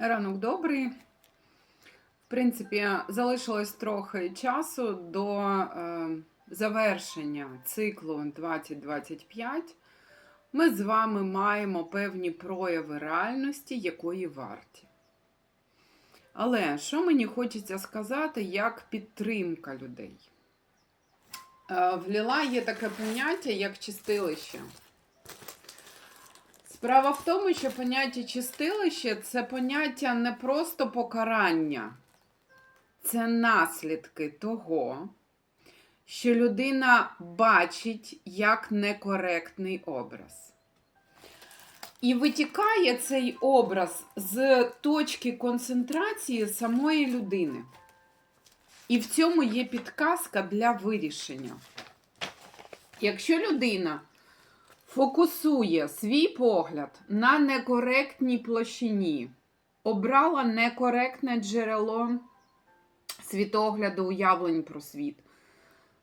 Ранок добрий. В принципі, залишилось трохи часу до е, завершення циклу 2025. Ми з вами маємо певні прояви реальності, якої варті. Але що мені хочеться сказати як підтримка людей? Е, в Ліла є таке поняття, як чистилище. Справа в тому, що поняття чистилище це поняття не просто покарання, це наслідки того, що людина бачить як некоректний образ. І витікає цей образ з точки концентрації самої людини. І в цьому є підказка для вирішення. Якщо людина фокусує свій погляд на некоректній площині, обрала некоректне джерело світогляду уявлень про світ,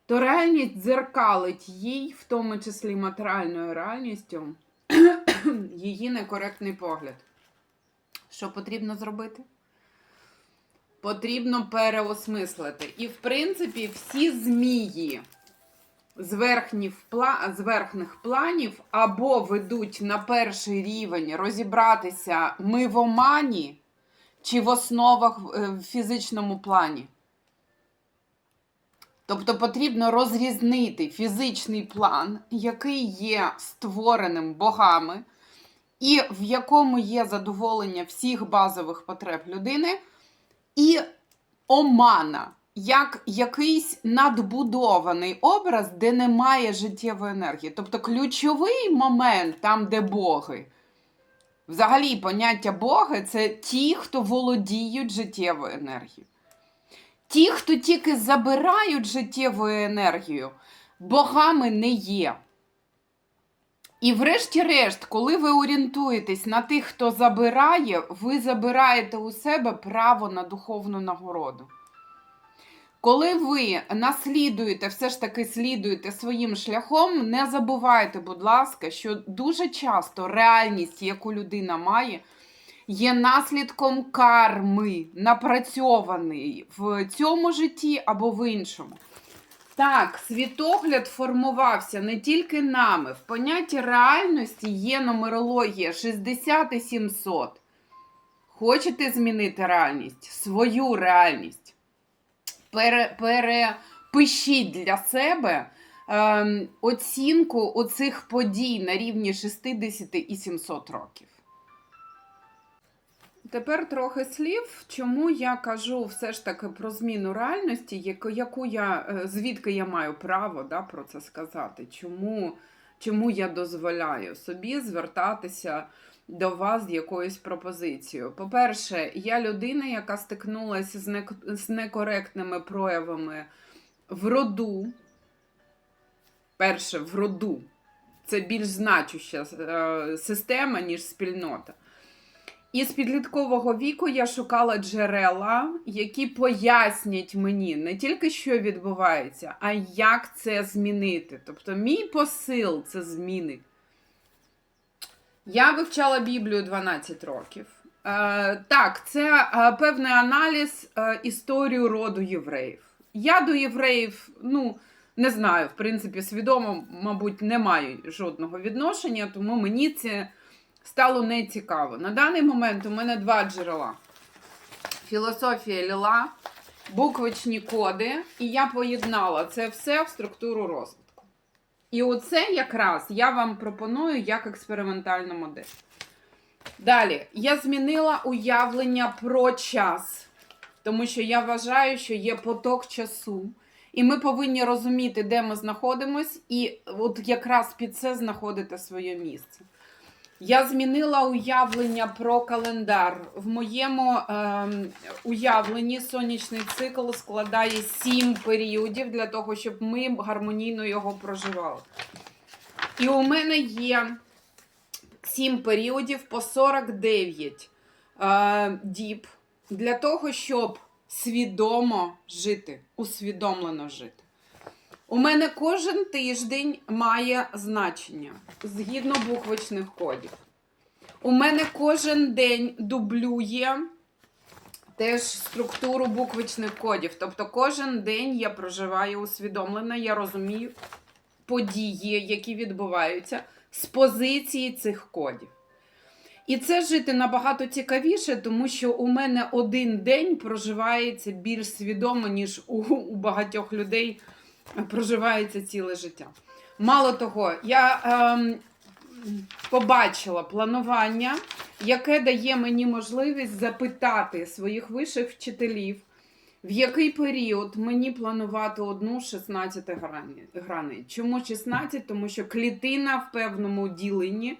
то реальність дзеркалить їй, в тому числі матеріальною реальністю, її некоректний погляд. Що потрібно зробити? Потрібно переосмислити. І, в принципі, всі змії з верхніх, з верхніх планів або ведуть на перший рівень розібратися ми в омані чи в основах е, в фізичному плані. Тобто потрібно розрізнити фізичний план, який є створеним богами, і в якому є задоволення всіх базових потреб людини, і омана, як якийсь надбудований образ, де немає життєвої енергії. Тобто ключовий момент, там, де боги. Взагалі, поняття Боги це ті, хто володіють життєвою енергією. Ті, хто тільки забирають життєву енергію, богами не є. І врешті-решт, коли ви орієнтуєтесь на тих, хто забирає, ви забираєте у себе право на духовну нагороду. Коли ви наслідуєте, все ж таки слідуєте своїм шляхом, не забувайте, будь ласка, що дуже часто реальність, яку людина має, є наслідком карми, напрацьований в цьому житті або в іншому. Так, світогляд формувався не тільки нами. В понятті реальності є нумерологія 60 і 700. Хочете змінити реальність? Свою реальність. Пере, перепишіть для себе ем, оцінку оцих подій на рівні 60 і 700 років. Тепер трохи слів, чому я кажу все ж таки про зміну реальності, яку я, е, звідки я маю право да, про це сказати, чому, чому я дозволяю собі звертатися до вас якоюсь пропозицією. По-перше, я людина, яка стикнулася з, не, з некоректними проявами в роду. Перше, в роду. Це більш значуща е, система, ніж спільнота. І з підліткового віку я шукала джерела, які пояснять мені не тільки що відбувається, а як це змінити. Тобто, мій посил це зміни. Я вивчала Біблію 12 років. Е, так, це е, певний аналіз е, історію роду євреїв. Я до євреїв, ну, не знаю, в принципі, свідомо, мабуть, не маю жодного відношення, тому мені це стало нецікаво. На даний момент у мене два джерела: філософія Ліла, буквичні коди, і я поєднала це все в структуру розвитку. І оце якраз я вам пропоную як експериментальну модель. Далі, я змінила уявлення про час, тому що я вважаю, що є поток часу. І ми повинні розуміти, де ми знаходимось, і от якраз під це знаходити своє місце. Я змінила уявлення про календар. В моєму е, уявленні сонячний цикл складає сім періодів для того, щоб ми гармонійно його проживали. І у мене є сім періодів по 49 е, діб для того, щоб свідомо жити, усвідомлено жити. У мене кожен тиждень має значення згідно буквочних кодів. У мене кожен день дублює теж структуру буквичних кодів. Тобто кожен день я проживаю усвідомлено, я розумію події, які відбуваються з позиції цих кодів. І це жити набагато цікавіше, тому що у мене один день проживається більш свідомо, ніж у, у багатьох людей проживається ціле життя. Мало того, я ем, побачила планування, яке дає мені можливість запитати своїх вищих вчителів, в який період мені планувати одну 16 грані- граней. Чому 16? Тому що клітина в певному діленні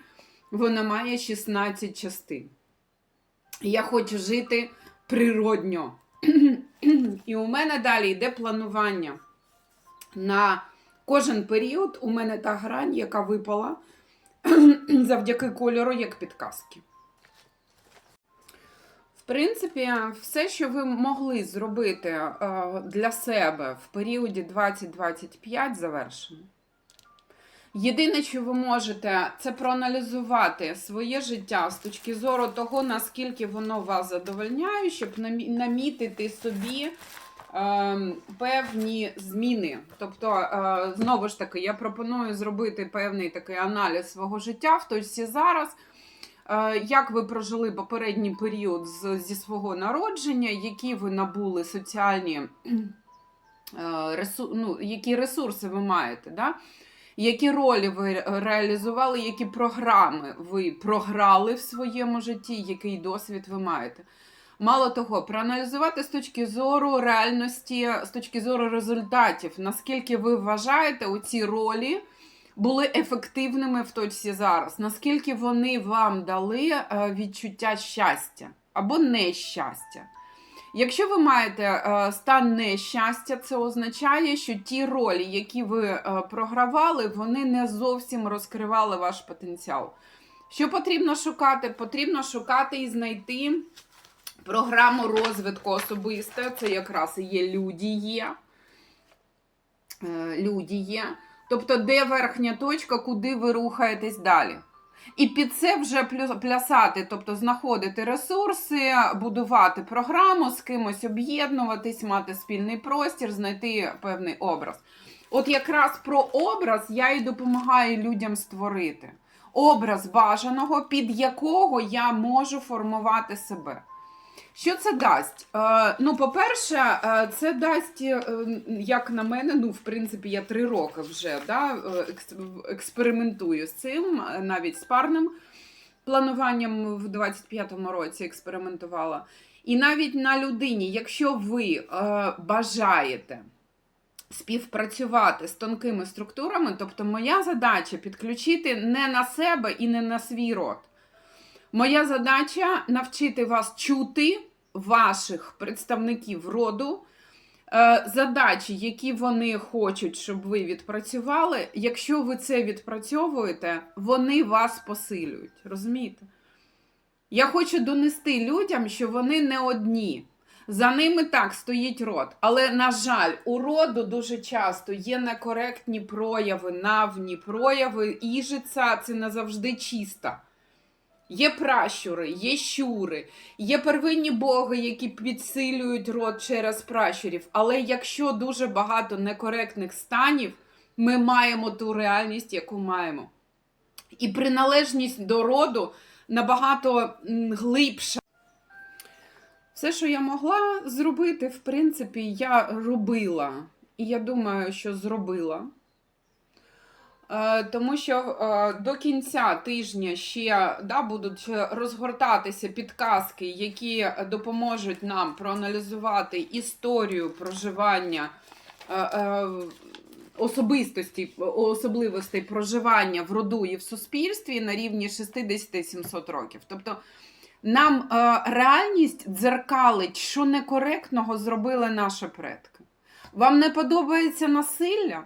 вона має 16 частин. Я хочу жити природньо. І у мене далі йде планування на кожен період. У мене та грань, яка випала завдяки кольору, як підказки. В принципі, все, що ви могли зробити е, для себе в періоді 2025, завершено. Єдине, що ви можете, це проаналізувати своє життя з точки зору того, наскільки воно вас задовольняє, щоб намітити собі певні зміни. Тобто, е, знову ж таки, я пропоную зробити певний такий аналіз свого життя в точці зараз. Е, Як ви прожили попередній період зі свого народження, які ви набули соціальні е, ресу, ну, які ресурси ви маєте? Да? Які ролі ви реалізували, які програми ви програли в своєму житті, який досвід ви маєте? Мало того, проаналізувати з точки зору реальності, з точки зору результатів, наскільки ви вважаєте у ці ролі були ефективними в точці зараз, наскільки вони вам дали е, відчуття щастя або нещастя. Якщо ви маєте е, стан нещастя, це означає, що ті ролі, які ви е, програвали, вони не зовсім розкривали ваш потенціал. Що потрібно шукати? Потрібно шукати і знайти програму розвитку особисто. Це якраз і є людіє. Е, Людіє. Тобто, де верхня точка, куди ви рухаєтесь далі. І під це вже плясати, тобто знаходити ресурси, будувати програму, з кимось об'єднуватись, мати спільний простір, знайти певний образ. От якраз про образ я і допомагаю людям створити. Образ бажаного, під якого я можу формувати себе. Що це дасть? Е, ну, по-перше, е, це дасть, е, як на мене, ну, в принципі, я три роки вже да, експериментую з цим, навіть з парним плануванням в 25-му році експериментувала. І навіть на людині, якщо ви бажаєте співпрацювати з тонкими структурами, тобто моя задача підключити не на себе і не на свій род. Моя задача навчити вас чути ваших представників роду, е, задачі, які вони хочуть, щоб ви відпрацювали. Якщо ви це відпрацьовуєте, вони вас посилюють. Розумієте? Я хочу донести людям, що вони не одні. За ними так стоїть род. Але, на жаль, у роду дуже часто є некоректні прояви, навні прояви, іжиця це не завжди чиста. Є пращури, є щури, є первинні боги, які підсилюють род через пращурів. Але якщо дуже багато некоректних станів, ми маємо ту реальність, яку маємо. І приналежність до роду набагато глибша. Все, що я могла зробити, в принципі, я робила. І я думаю, що зробила. Е, Тому що е, до кінця тижня ще да, будуть розгортатися підказки, які допоможуть нам проаналізувати історію проживання е, особистості, особливостей проживання в роду і в суспільстві на рівні 60-700 років. Тобто нам реальність дзеркалить, що некоректного зробили наші предки. Вам не подобається насилля?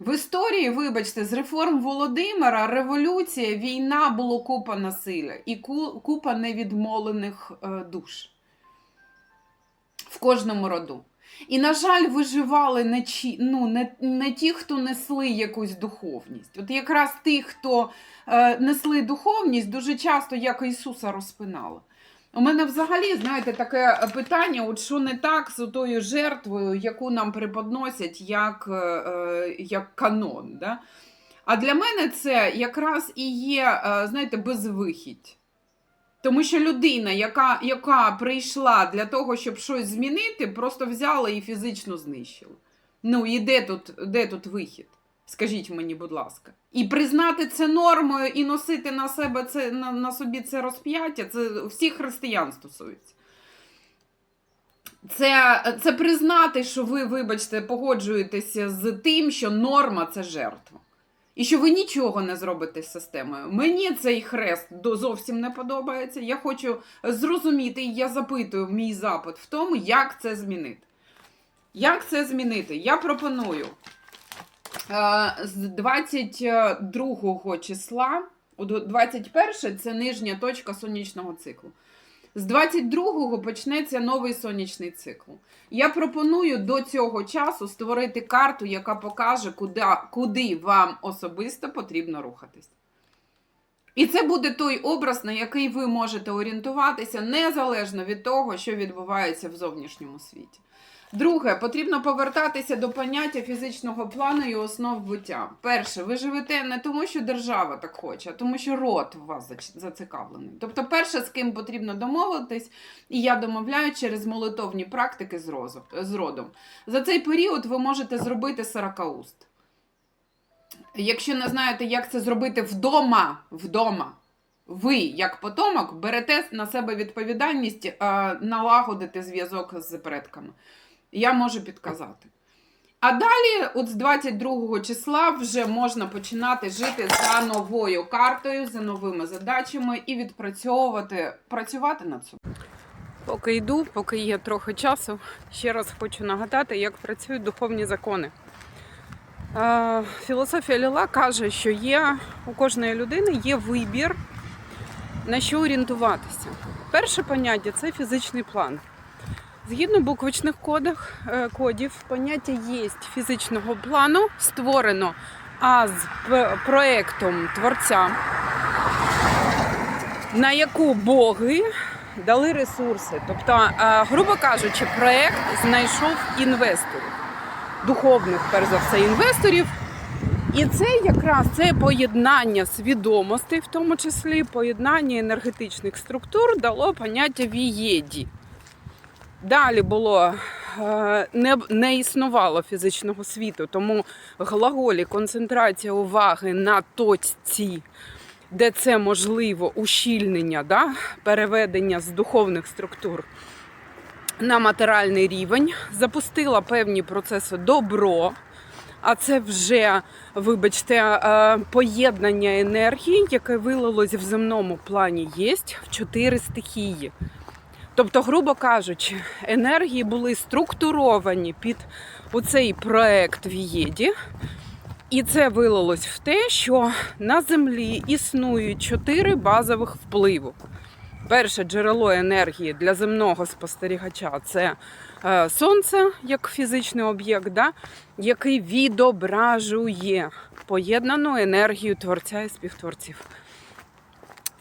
В історії, вибачте, з реформ Володимира, революція, війна було купа насилля і купа невідмолених е, душ в кожному роду. І, на жаль, виживали не, ну, не, не ті, хто несли якусь духовність. От якраз ті, хто е, несли духовність, дуже часто як Ісуса розпинали. У мене взагалі, знаєте, таке питання: от що не так з тою жертвою, яку нам преподносять як, е, е, як канон. Да? А для мене це якраз і є, е, знаєте, безвихідь. Тому що людина, яка, яка прийшла для того, щоб щось змінити, просто взяла і фізично знищила. Ну і де тут, де тут вихід? Скажіть мені, будь ласка. І признати це нормою і носити на себе це на, на собі це розп'яття, це всіх християн стосується. Це, це признати, що ви, вибачте, погоджуєтеся з тим, що норма це жертва. І що ви нічого не зробите з системою. Мені цей хрест зовсім не подобається. Я хочу зрозуміти, і я запитую мій запит в тому, як це змінити. Як це змінити? Я пропоную з 22 числа, о, до 21 це нижня точка сонячного циклу. З 22-го почнеться новий сонячний цикл. Я пропоную до цього часу створити карту, яка покаже, куди, куди вам особисто потрібно рухатись. І це буде той образ, на який ви можете орієнтуватися, незалежно від того, що відбувається в зовнішньому світі. Друге, потрібно повертатися до поняття фізичного плану і основ буття. Перше, ви живете не тому, що держава так хоче, а тому, що род у вас зацікавлений. Тобто, перше, з ким потрібно домовитись, і я домовляю через молитовні практики з родом. За цей період ви можете зробити 40 уст. Якщо не знаєте, як це зробити вдома, вдома, ви, як потомок, берете на себе відповідальність е, налагодити зв'язок з предками. Я можу підказати. А далі, от з 22 числа, вже можна починати жити за новою картою, за новими задачами і відпрацьовувати, працювати над собою. Поки йду, поки є трохи часу, ще раз хочу нагадати, як працюють духовні закони. Філософія Ліла каже, що є у кожної людини є вибір, на що орієнтуватися. Перше поняття це фізичний план. Згідно буквочних кодах, е, кодів, поняття є фізичного плану, створено а з проектом творця, на яку боги дали ресурси. Тобто, е, грубо кажучи, проект знайшов інвесторів, духовних, перш за все, інвесторів. І це якраз це поєднання свідомостей, в тому числі поєднання енергетичних структур, дало поняття вієді. Далі було е, не, не існувало фізичного світу, тому глаголі концентрація уваги на точці, де це можливо ущільнення, да, переведення з духовних структур на матеріальний рівень, запустила певні процеси добро. А це вже, вибачте, е, поєднання енергії, яке вилилось в земному плані, є в чотири стихії. Тобто, грубо кажучи, енергії були структуровані під оцей проект в ЄДі, і це вилилось в те, що на землі існують чотири базових впливу. Перше джерело енергії для земного спостерігача це е, сонце як фізичний об'єкт, да, який відображує поєднану енергію творця і співтворців.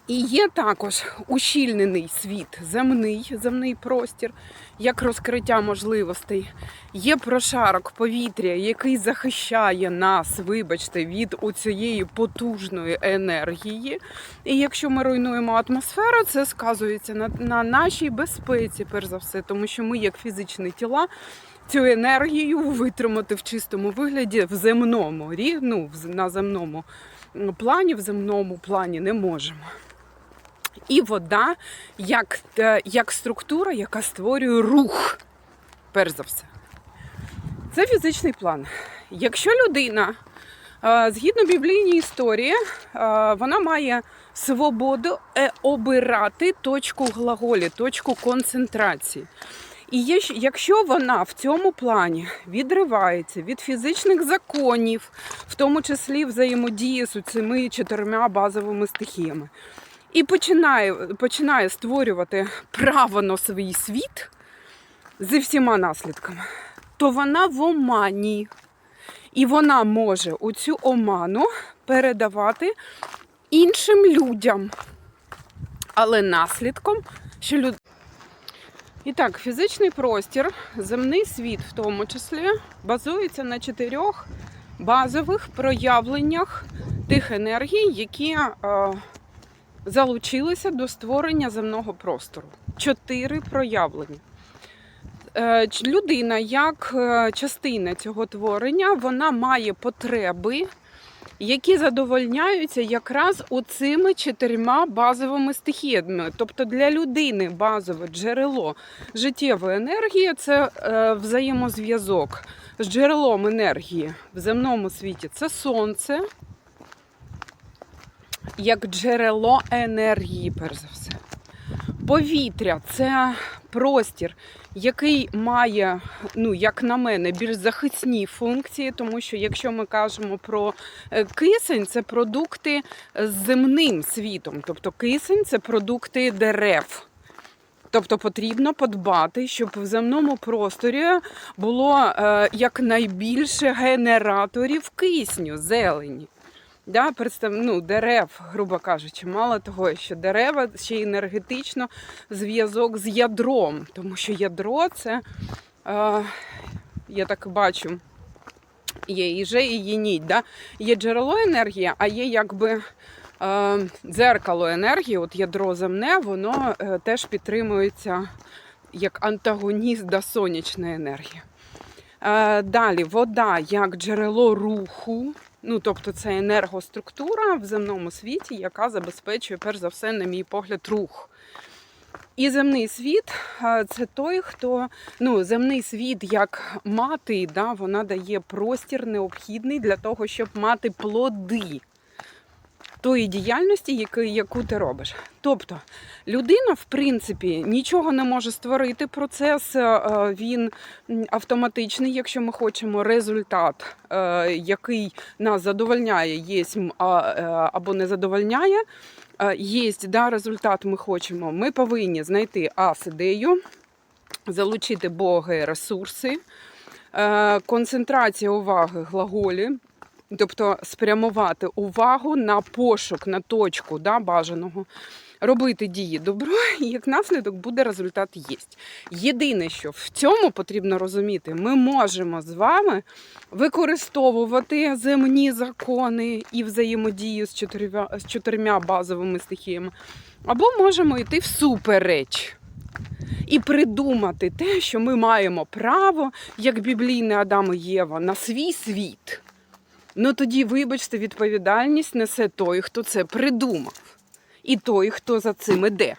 І є також ущільнений світ, земний, земний простір, як розкриття можливостей. Є прошарок повітря, який захищає нас, вибачте, від цієї потужної енергії. І якщо ми руйнуємо атмосферу, це сказується на, на нашій безпеці, перш за все, тому що ми, як фізичні тіла, цю енергію витримати в чистому вигляді в земному рі- ну, в- на земному плані, в земному плані не можемо. І вода як, е, як структура, яка створює рух, перш за все. Це фізичний план. Якщо людина, е, згідно біблійній історії, е, вона має свободу обирати точку глаголі, точку концентрації. І якщо вона в цьому плані відривається від фізичних законів, в тому числі взаємодії з цими чотирма базовими стихіями, і починає, починає створювати право на свій світ, зі всіма наслідками, то вона в омані. І вона може оцю оману передавати іншим людям. Але наслідком, що люд... І так, фізичний простір, земний світ в тому числі, базується на чотирьох базових проявленнях тих енергій, які е, залучилися до створення земного простору. Чотири проявлення. Е, людина, як е, частина цього творення, вона має потреби, які задовольняються якраз оцими чотирма базовими стихіями. Тобто для людини базове джерело життєвої енергії це е, взаємозв'язок з джерелом енергії в земному світі. Це сонце, як джерело енергії, перш за все. Повітря це простір, який має, ну як на мене, більш захисні функції, тому що якщо ми кажемо про е, кисень, це продукти з земним світом, тобто кисень це продукти дерев. Тобто потрібно подбати, щоб в земному просторі було е, якнайбільше генераторів кисню, зелені. Да, представ... ну, дерев, грубо кажучи, мало того, що дерева ще енергетично зв'язок з ядром, тому що ядро це, е, я так бачу, є і же, і є ніть. Да? Є джерело енергії, а є якби дзеркало енергії, от ядро земне, воно е, теж підтримується як антагоніст до сонячної енергії. Е, далі вода як джерело руху. Ну, тобто це енергоструктура в земному світі, яка забезпечує, перш за все, на мій погляд, рух. І земний світ це той, хто ну, земний світ як мати, да, вона дає простір необхідний для того, щоб мати плоди тої діяльності, яку, ти робиш. Тобто людина, в принципі, нічого не може створити. Процес е, він автоматичний, якщо ми хочемо результат, е, який нас задовольняє, є або не задовольняє. е, Є да, результат, ми хочемо. Ми повинні знайти ас-ідею, залучити Боги ресурси, е, концентрація уваги глаголі, тобто спрямувати увагу на пошук, на точку да, бажаного. Робити дії добро, і як наслідок буде результат єсть. Єдине, що в цьому потрібно розуміти, ми можемо з вами використовувати земні закони і взаємодію з чотирма, з чотирма базовими стихіями, або можемо йти всупереч і придумати те, що ми маємо право, як біблійний Адам і Єва, на свій світ. Ну тоді, вибачте, відповідальність несе той, хто це придумав, і той, хто за цим іде.